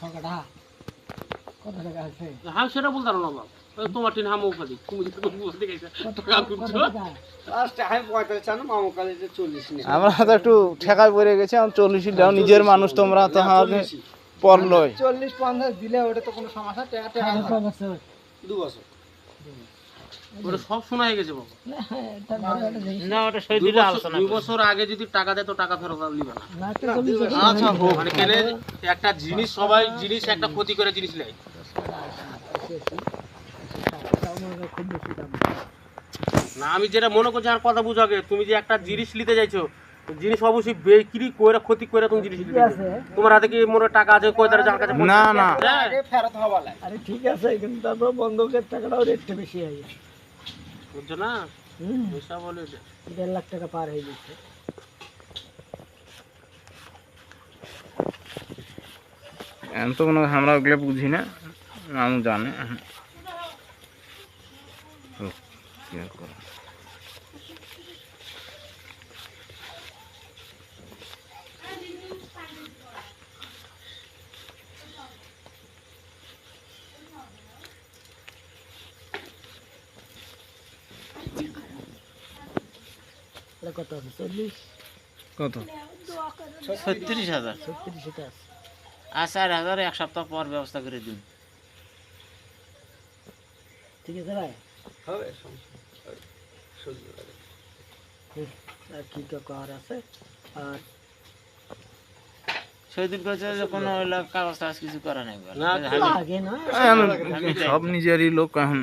ছকাটা কত টাকা আছে হ্যাঁ সেটা বলতে পারো না। তোমার টিন হামও খালি তুমি টাকা? খুঁজছো লাস্টে পঁয়তাল্লিশ চানো মামু কালে যে চল্লিশ আমরা তো একটু ঠেকায় পড়ে গেছি আমি চল্লিশ দাও নিজের মানুষ তোমরা তো আমাকে পড়লই। চল্লিশ পঞ্চাশ দিলে ওটা তো কোনো সমস্যা টাকা দু বছর। ওটা সব শোনা হয়ে গেছে বাবা। না, একটা জিনিস। ওটা সেই দিলে আলোচনা দুই বছর আগে যদি টাকা দেয় তো টাকা ফেরত নিবে না। না একটা জমি যদি আচ্ছা হোক মানে কেন একটা জিনিস সবাই জিনিস একটা ক্ষতি করে জিনিস নেয়। না আমি যেটা মনে করছি আর কথা বুঝো আগে। তুমি যে একটা জিনিস নিতে চাইছো জিনিস অবশ্যই বিক্রি করে ক্ষতি করে তুমি জিনিস নিতে তোমার হাতে কি মনে টাকা আছে কয় তারা যার কাছে না না। হ্যাঁ, ফেরত হওয়া লাগে। আরে ঠিক আছে কিন্তু তারপর বন্ধকের টাকাটাও রেটটা বেশি হয়ে যায়। বুঝছ না? হুম। পয়সা বলে দেড় লাখ টাকা পার হয়ে যাচ্ছে এখন তো কোনো আমরা ওগুলো বুঝি না আমি জানে। এটা কত আছে চল্লিশ? কত? ছত্রিশ হাজার। ছত্রিশ এটা আছে। আর চার হাজার এক সপ্তাহ পর ব্যবস্থা করে দিন। ঠিক আছে ভাই? হবে সমস্যা হবে। সহ্য লাগে। আর কি কর আছে? আর সেদিন কইছে যে কোনো কাগজ টাগজ কিছু করা নাই সব নিজেরই লোক এখন।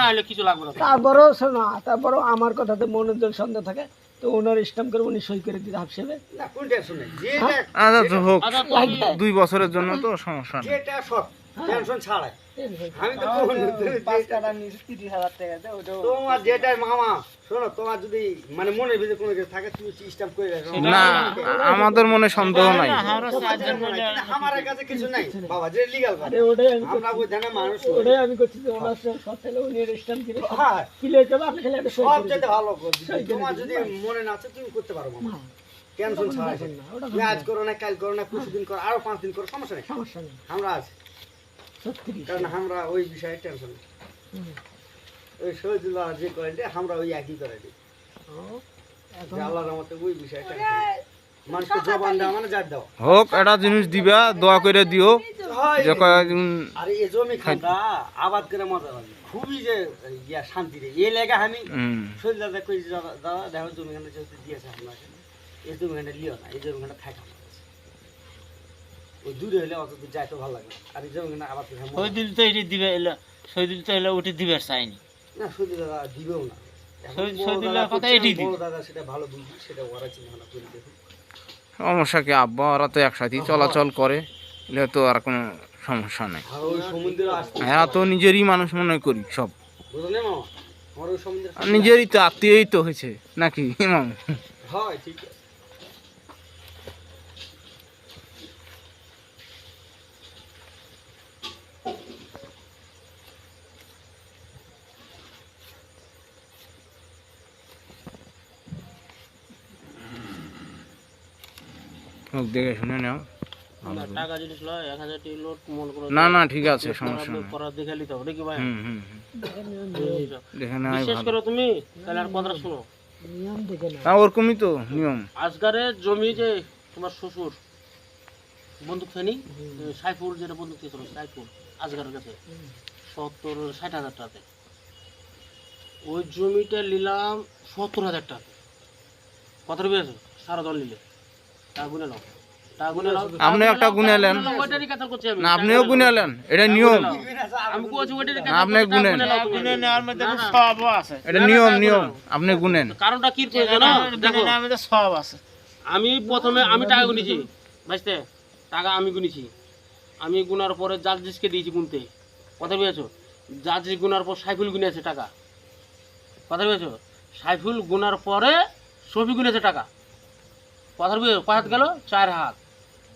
না হলে কিছু লাগবে না। তারপরেও শোনো তারপরেও আমার কথাতে মনোযোগ সন্দেহ থাকে। তো ওনার স্টাম্প করে উনি সই করে দিতে হাফসেবে না কোন টেনশন যেটা আচ্ছা হোক। আচ্ছা দুই বছরের জন্য তো সমস্যা নেই। যেটা সব টেনশন ছাড়াই। আমি তো তোমার যেটাই মামা শোনো তোমার যদি মানে মনের ভিতরে কোনো কিছু থাকে তুমি স্ট্যাম্প করে রাখো। না আমাদের মনে সন্দেহ নাই। আমরা কাছে কিছু নাই। বাবা যে লিগাল আরে ওটাই আমি আমরা বুঝে না মানুষ ওটাই আমি করছি যে ওনার সাথে উনি স্টাম্প করে হ্যাঁ। ক্লিয়ার করবে আপনি খালি একটা সব যেতে ভালো তোমার যদি মনে না আছে তুমি করতে পারো মামা। টেনশন ছাড়াই। আজ করো না কাল করো না পরশু দিন করো আরও পাঁচ দিন করো সমস্যা নেই। সমস্যা নেই। আমরা আছি। কারণ আমরা ওই বিষয়ে টেনশন। ওই শহীদুল্লাহ যে করে দেয়, আমরা ওই একই করে দিই। আল্লাহর মতে ওই বিষয়ে টেনশন মানুষকে জবান দেওয়া মানে যার দেওয়া। হোক একটা জিনিস দিবা দোয়া করে দিও। যে আরে এই জমি খান্দা আবাদ করে মজা লাগে। খুবই যে ইয়া শান্তি রে। এই লেগা আমি দাদা কই দাদা দেখো জমি খান্ডা যেহেতু দিয়েছে আপনাকে এই জমি খান্ডা লিও না এই জমি খান্ডা থাকে। ওই দূরে হলে অত দূর যাইতে ভালো লাগে। আর তো এটি দিবে এলো সই তো এলো উঠে দিবে চাইনি না সত্যি দাদা দিবেও না। এখন সই- বড় সই দিলে দাদা কথা এটি দিবে। দাদা সেটা ভালো বুঝি সেটা ওরা চিন্তা ভাবনা করে দেখুন সমস্যা কি আব্বা ওরা তো একসাথেই চলাচল করে এলে তো আর কোনো সমস্যা নেই। আর ওই সমুদ্রে আসতে হ্যাঁ তো নিজেরই মানুষ মনে করি সব। নিজেরই তো আত্মীয়ই তো হয়েছে নাকি ইমাম? হয় ঠিক আছে। দেখে শুনে নাও। না, টাকা জিনিস লয় এক হাজার টি লোড মন করে না না ঠিক আছে সমস্যা নেই। করার দেখে নিতে হবে নাকি ভাই? হুম হুম হুম। দেখে নেওয়াই বিশেষ করে তুমি তাহলে আর কথাটা শোনো। নিয়ম দেখে না হ্যাঁ ওরকমই তো নিয়ম। আজকারের জমি যে তোমার শ্বশুর বন্দুক ফেনি সাইফুল যেটা বন্দুক দিয়েছিল সাইফুল আজকারের কাছে সত্তর ষাট হাজার টাকাতে। ওই জমিটা নিলাম সত্তর হাজার টাকা কত রুপি আছে? সারা দল নিলে। আপনি একটা গুনেলেন আমি। না আপনিও গুনেলেন এটা নিয়ম। আপনি গুনেন। এটা নিয়ম নিয়ম। আপনি গুনেন। কারণটা কি সব আছে। প্রথমে আমি টাকা গুনেছি বুঝতে? টাকা আমি গুনেছি। আমি গুনার পরে জাজিসকে দিয়েছি গুনতে। কথা বুঝেছ? জাজিস গুনার পর সাইফুল গুনেছে টাকা। কথা বুঝেছ? সাইফুল গুনার পরে সবই গুনেছে টাকা। কথা বুঝে কয় হাত গেল, চার হাত।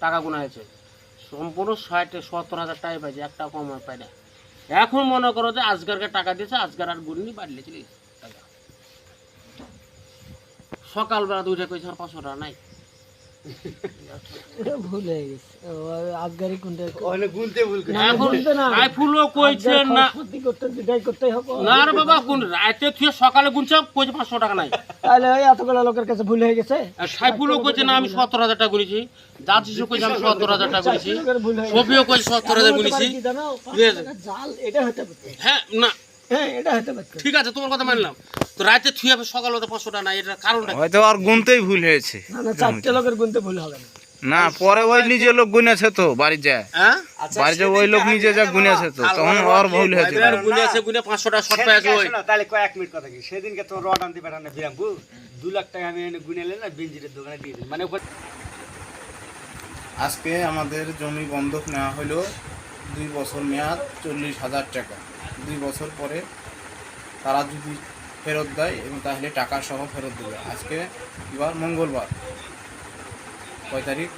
টাকা গুনা হয়েছে। সম্পূর্ণ ষাট, সত্তর হাজার টাকা পাইছে। একটা কম পাই না। এখন মনে করো যে আজকারকে টাকা দিয়েছে আজকার আর গুনি বাড়লে সকালবেলা দুইটা কইছে আর পাঁচশো টাকা নাই। ভুল হয়ে গেছে। আজগারি কোনটা ওখানে গুনতে ভুল করে। এখন বলতে না। সাইফুলও না ক্ষতি করতে যেটাই করতেই হবে। না রে বাবা কোন রাতে তুই সকালে গুনছে কইছে পাঁচশো টাকা নাই। তাহলে ওই এতগুলো লোকের কাছে ভুল হয়ে গেছে? আর সাইফুলও কইছে না আমি সত্তর হাজার টাকা কইছে আমি হাজার টাকা ভুল হয়ে সবিও কইছে। জাল এটা হতে হ্যাঁ না। হ্যাঁ এটা হতে ঠিক আছে তোমার কথা মানলাম। রাতে তুই হবে সকালে তো পাঁচশো টাকা নাই এটার কারণটা হয়তো আর গুনতেই ভুল হয়েছে। না না চারটে লোকের গুনতে ভুল হবে না। না পরে ওই নিজে লোক গুনেছে তো বাড়ি যায়। হ্যাঁ? আচ্ছা, বাড়িতে ওই লোক নিজে যা গুনেছে তো তখন ওর ভুল হয়েছে এবার গুনে গুনে পাঁচশো টাকা শর্ট পাই আছে ওই। তাহলে কয়েক মিনিট কথা কি সেদিনকে তো রড আনতে পাঠানো বিরামপুর দু লাখ টাকা আমি এনে গুনে এলে না বিঞ্জিরের দোকানে দিয়ে দিই মানে আজকে আমাদের জমি বন্ধক নেওয়া হলো দুই বছর মেয়াদ চল্লিশ হাজার টাকা। দুই বছর পরে তারা যদি ফেরত দেয় এবং তাহলে টাকা সহ ফেরত দেবে। আজকে এবার মঙ্গলবার কয় তারিখ?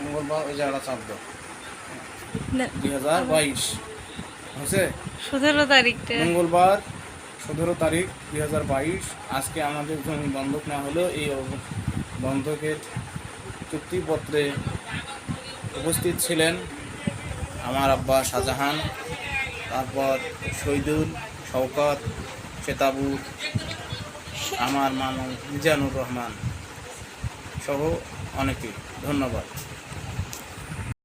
মঙ্গলবার ওই জায়গাটা চাপ দাও দুই হাজার বাইশ। হয়েছে? সতেরো তারিখটা। মঙ্গলবার সতেরো তারিখ দুই হাজার বাইশ। আজকে আমাদের জমি বন্ধক না হলেও এই বন্ধকের চুক্তিপত্রে উপস্থিত ছিলেন আমার আব্বা শাহজাহান। তারপর শহীদুল শওকত শেতাবুর আমার মামু মিজানুর রহমান সহ অনেকে ধন্যবাদ।